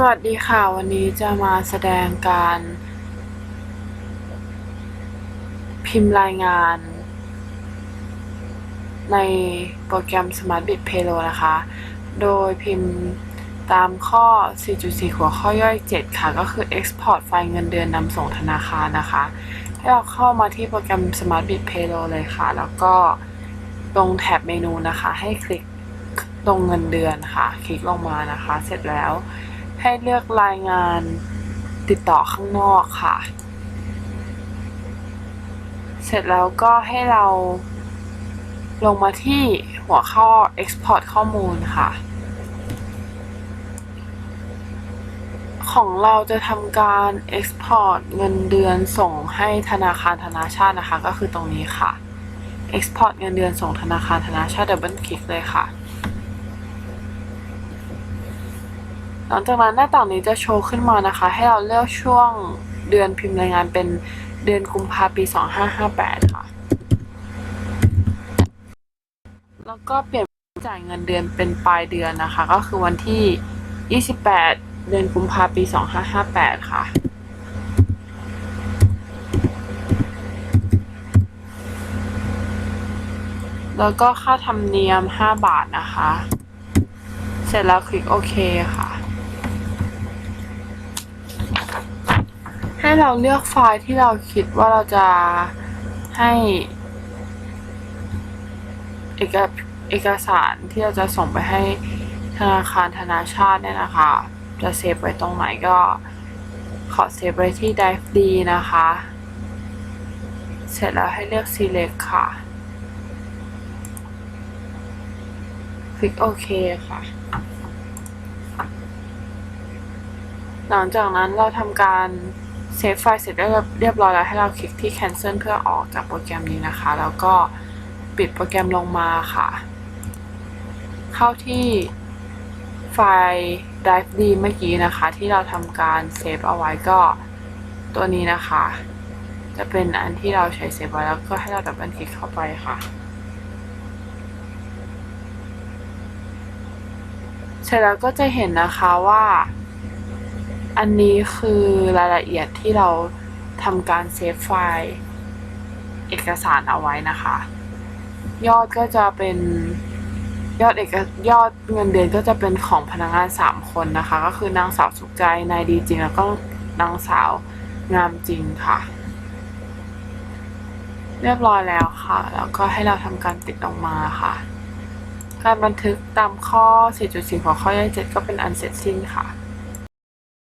สวัสดีค่ะ วันนี้จะมาแสดงการ พิมพ์รายงาน ในโปรแกรม SmartBit Paylo นะคะ โดยพิมพ์ตามข้อ 4.4 หัวข้อย่อย 7 ค่ะ ก็คือ Export ไฟล์เงินเดือนนำส่งธนาคารนะคะ ให้เราเข้ามาที่โปรแกรม SmartBit Paylo เลยค่ะ แล้วก็ตรงแท็บเมนูนะคะ ให้คลิกตรงเงินเดือนค่ะ คลิกลงมานะคะ เสร็จแล้ว ให้เลือกรายงานติดต่อข้างนอกค่ะ เสร็จแล้วก็ให้เราลงมาที่หัวข้อ export ข้อมูลค่ะ ของเราจะทำการ export เงินเดือนส่งให้ธนาคารธนาชาตินะคะ ก็คือตรงนี้ค่ะ export เงินเดือนส่งธนาคารธนาชาติดับเบิลคลิกเลยค่ะ หลังจากนั้นหน้าต่างนี้จะโชว์ขึ้นมานะคะ ให้เราเลือกช่วงเดือนพิมพ์รายงานเป็นเดือนกุมภาพันธ์ปี 2558 ค่ะ แล้วก็เปลี่ยนจ่ายเงินเดือนเป็นปลายเดือนนะคะ ก็คือวันที่ 28 เดือนกุมภาพันธ์ปี 2558 ค่ะแล้วก็ค่าธรรมเนียม 5 บาทนะคะ เสร็จแล้วคลิกโอเคค่ะ ให้เราเลือกไฟล์ที่เราคิดว่าเราจะให้เอกเอกสารที่เราจะส่งไปให้ธนาคารธนาชาติเนี่ยนะคะ จะเซฟไว้ตรงไหนก็ขอเซฟไว้ที่ Drive D นะคะ เสร็จแล้วให้เลือก Select ค่ะ คลิกโอเคค่ะ หลังจากนั้นเราทำการ เซฟไฟล์เสร็จเรียบร้อยแล้วให้เราคลิกที่ cancel เพื่อออกจากโปรแกรมนี้นะคะ แล้วก็ปิดโปรแกรมลงมาค่ะ เข้าที่ไฟล์ Drive D เมื่อกี้นะคะ ที่เราทำการเซฟเอาไว้ก็ตัวนี้นะคะ จะเป็นอันที่เราใช้เซฟไว้แล้วก็ให้เราดับเบิลคลิกเข้าไปค่ะ เสร็จแล้วก็จะเห็นนะคะว่า อันนี้คือรายละเอียดที่เราทำการเซฟไฟล์เอกสารเอาไว้นะคะ ยอดก็จะเป็นยอดเอกยอดเงินเดือนก็จะเป็นของพนักงาน 3 คนนะคะ ก็คือนางสาวสุขใจนายดีจริงแล้วก็นางสาวงามจริงค่ะ เรียบร้อยแล้วค่ะ แล้วก็ให้เราทำการติดออกมาค่ะ การบันทึกตามข้อ 4.4หัวข้อย่อย7ก็เป็นอันเสร็จสิ้นค่ะ